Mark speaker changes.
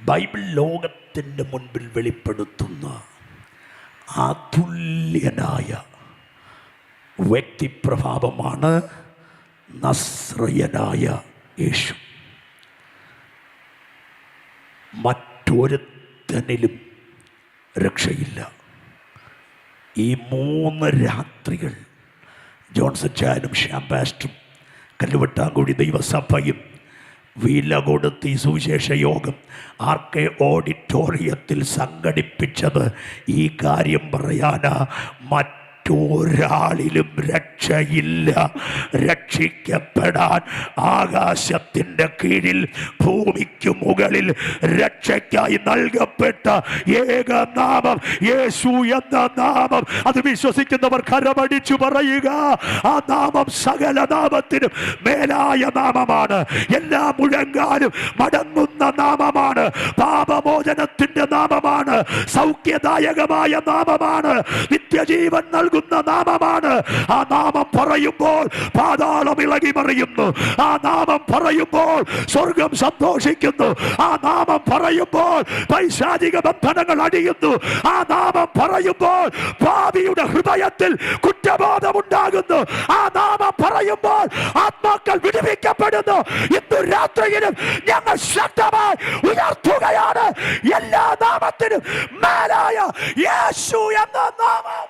Speaker 1: Bible ലോകത്തിന്റെ മുൻപിൽ വെളിപ്പെടുത്തുന്ന അതുല്യനായ വ്യക്തിപ്രഭാവമാണ് നസ്രയനായ യേശു. മറ്റൊരുത്തനിലും രക്ഷയില്ല. ഈ മൂന്ന് രാത്രികൾ ജോൺസൺ ചാനും ഷ്യാംപാസ്റ്റും കല്ലുവട്ടാങ്കുടി ദൈവസഭയും വില കൊടുത്ത് ഈ സുവിശേഷ യോഗം ആർ കെ ഓഡിറ്റോറിയത്തിൽ സംഘടിപ്പിച്ചത് ഈ കാര്യം പറയാനാ? മറ്റൊരാളിലും രക്ഷയില്ല. രക്ഷിക്കപ്പെടാൻ ആകാശത്തിന്റെ കീഴിൽ ഭൂമിക്ക് മുകളിൽ രക്ഷയ്ക്കായി നൽകപ്പെട്ട ഏക നാമം യേശു എന്ന നാമം. അത് വിശ്വസിക്കുന്നവർ കരമടിച്ചു പറയുക ആ നാമം സകല നാമത്തിനും മേലായ നാമമാണ്. എല്ലാ മുഴങ്ങാനും മടങ്ങുന്ന നാമമാണ്. പാപമോചനത്തിന്റെ നാമമാണ്. സൗഖ്യദായകമായ നാമമാണ്. നിത്യജീവൻ നൽകുന്ന നാമമാണ്. ആ നാമം പറയുമ്പോൾ പാതാളം ഇളകി മറിയുന്നു ആ നാമം പറയുമ്പോൾ സ്വർഗം സന്തോഷിക്കുന്നു. ആ നാമം പറയുമ്പോൾ പൈശാചിക ബന്ധനങ്ങൾ അടിയുന്നു. ആ നാമം പറയുമ്പോൾ ഭാവിയുടെ ഹൃദയത്തിൽ കുറ്റബോധമുണ്ടാകുന്നു. ആ നാമം പറയുമ്പോൾ ആത്മാക്കൾ വിടുവിക്കപ്പെടുന്നു. ഇന്ന് രാത്രിയിലും ഞങ്ങൾ ശക്തമായി ഉയർത്തുകയാണ്. എല്ലാ നാമത്തിനും മേലായ യേശു എന്ന നാമം.